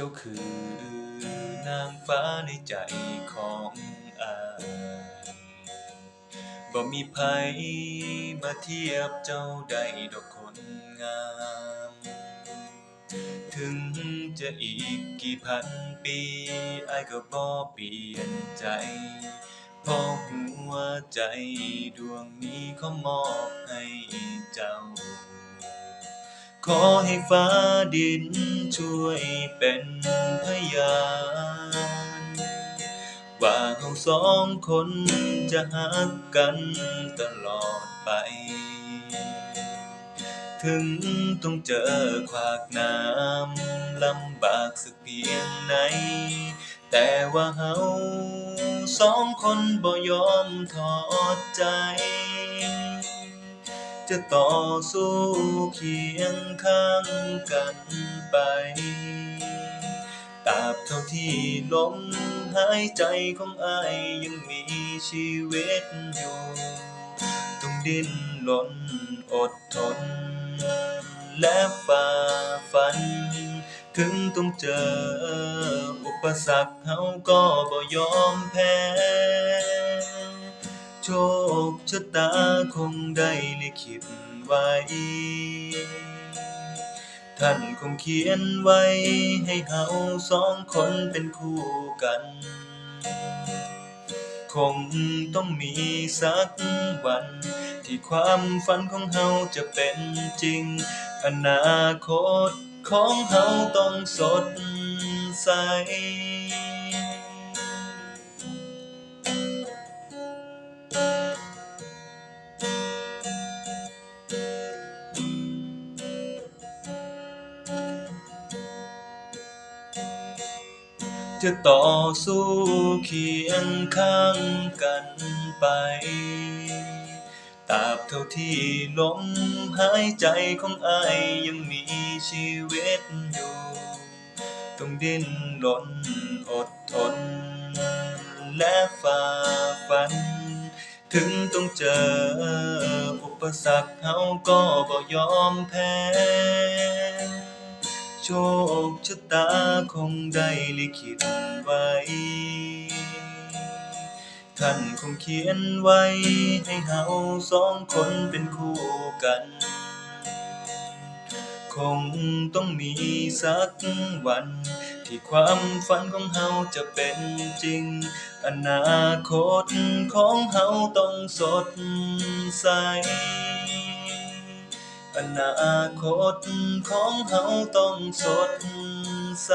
จ้าคือนางฟ้าในใจของอายบ่มีไผมาเทียบเจ้าได้ดอกคนงาม ถึงจะอีกกี่พันปีอายก็บ่เปลี่ยนใจเพราะหัวใจดวงนี้เขามอบให้เจ้า ขอให้ฟ้าดินช่วยเป็นพยาน ว่าเราสองคนจะหักกันตลอดไป ถึงต้องเจอขวากน้ำลำบากสักเพียงไหน แต่ว่าเฮาสองคนบ่ยอมถอดใจ จะต่อสู้เคียงข้างกันไปตราบเท่าที่ลมหายใจของอายยังมีชีวิตอยู่ต้องดิ้นรนอดทน และฝ่าฟัน ถึงต้องเจออุปสรรคเฮาก็บ่ยอมแพ้ โชคชะตาคงได้ลิขิตไว้ ท่านคงเขียนไว้ให้เฮาสองคนเป็นคู่กัน คงต้องมีสักวัน ที่ความฝันของเฮาจะเป็นจริง อนาคตของเฮาต้องสดใส จะต่อสู้เคียงข้างกันไปตราบเท่าที่ลมหายใจของอายยังมีชีวิตอยู่ ต้องดิ้นรนอดทน และฝ่าฟัน ถึงต้องเจออุปสรรคเฮาก็บ่ยอมแพ้ โชคชะตาคงได้ลิขิตไว้ ท่านคงเขียนไว้ ให้เฮาสองคนเป็นคู่กัน คงต้องมีสักวัน ที่ความฝันของเฮาจะเป็นจริง อนาคตของเฮาต้องสดใส อนาคตของเฮาต้องสดใส